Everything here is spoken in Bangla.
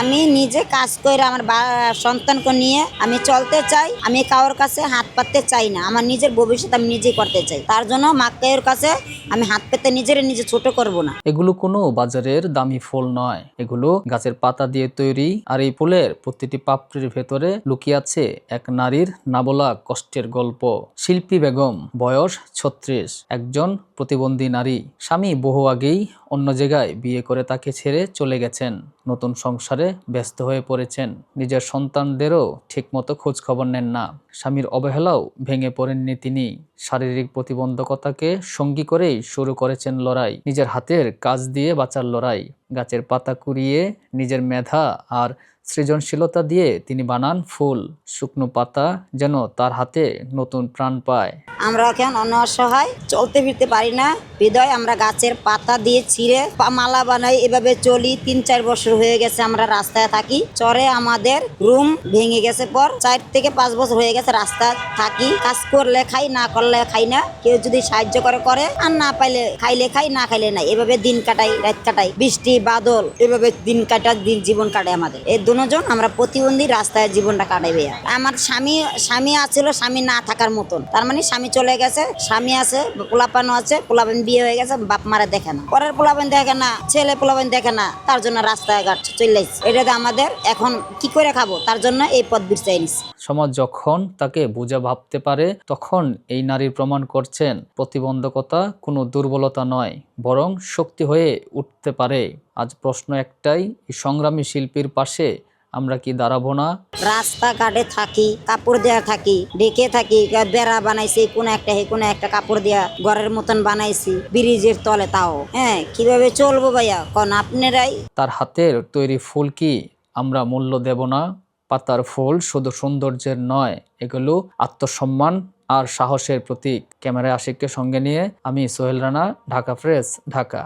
আমি নিজে কাজ করে আমার সন্তানকে নিয়ে আমি চলতে চাই। আমি কারোর কাছে হাত পাততে চাই না। আমার নিজের ভবিষ্যৎ আমি নিজেই করতে চাই। তার জন্য মাক্কাইয়ের কাছে আমি হাত পেতে নিজের নিজে ছোট করব না। এগুলো কোনো বাজারের দামি ফুল নয়। এগুলো গাছের পাতা দিয়ে তৈরি আর এই ফুলের প্রতিটি পাপড়ির ভেতরে লুকিয়ে আছে এক নারীর নাবলা কষ্টের গল্প। শিল্পী বেগম, বয়স ছত্রিশ, একজন প্রতিবন্ধী নারী। স্বামী বহু আগেই অন্য জায়গায় বিয়ে করে তাকে ছেড়ে চলে গেছেন। নতুন সংসারে ব্যস্ত হয়ে পড়েছেন। নিজের সন্তানদেরও ঠিকমতো খোঁজ খবর নেন না। স্বামীর অবহেলাও ভেঙে পড়েননি তিনি। শারীরিক প্রতিবন্ধকতাকে সঙ্গী করেই শুরু করেছেন লড়াই। নিজের হাতের কাজ দিয়ে বাঁচার লড়াই। গাছের পাতা কুড়িয়ে নিজের মেধা আর সৃজনশীলতা দিয়ে তিনি বানান ফুল। শুকনো পাতা যেন তার হাতে নতুন প্রাণ পায়। আমরা এখন অন্য অসহায় চলতে ফিরতে পারি না। হৃদয় আমরা গাছের পাতা দিয়ে ছিঁড়ে মালা বানাই। এভাবে চলি তিন চার বছর হয়ে গেছে আমরা রাস্তায় থাকি। চরে আমাদের রুম ভেঙে গেছে পর চার থেকে পাঁচ বছর হয়ে গেছে রাস্তায় থাকি। কাজ করলে খাই, না করলে খাই না। কেউ যদি সাহায্য করে করে। আর না পাইলে খাইলে খাই, না খাইলে না এভাবে দিন কাটাই, রাত কাটাই। বৃষ্টি বাদল, এভাবে দিন কাটা দিন জীবন কাটে আমাদের। এই দুজন আমরা প্রতিবন্ধী রাস্তায় জীবনটা কাটাইবে আমার স্বামী স্বামী আছিল, স্বামী না থাকার মতন। তার মানে স্বামী চলে গেছে, স্বামী আছে, পোলাপানও আছে, পোলাপান বিয়ে হয়ে গেছে, বাপ মারা দেখে না। পরের পোলাপান দেখে না, ছেলে পোলাপান দেখে না, তার জন্য রাস্তায় ঘাট চলে এটাতে আমাদের এখন কি করে খাব? তার জন্য এই পথ বিরচাই নিচ্ছে সমাজ যখন তাকে বোঝা ভাবতে পারে, তখন এই নারীর প্রমাণ করছেন প্রতিবন্ধকতা কোনো দুর্বলতা নয়, বরং শক্তি হয়ে উঠতে পারে। আজ প্রশ্ন একটাই সংগ্রামী শিল্পীর পাশে আমরা কি দাঁড়াবো না? রাস্তাঘাটে থাকি কাপড় দেয়া থাকি ডেকে থাকি বেড়া বানাইছি কোনো একটা হে কোনো একটা কাপড় দেয়া ঘরের মতন বানাইছি ব্রিজের তলে তাও। হ্যাঁ কীভাবে চলবো ভাইয়া? কোন আপনারাই? তার হাতের তৈরি ফুল কি আমরা মূল্য দেব না? পাতার ফুল শুধু সৌন্দর্যের নয় এগুলো আত্মসম্মান আর সাহসের প্রতীক। ক্যামেরায় আশিককে সঙ্গে নিয়ে আমি সোহেল রানা ঢাকা প্রেস ঢাকা।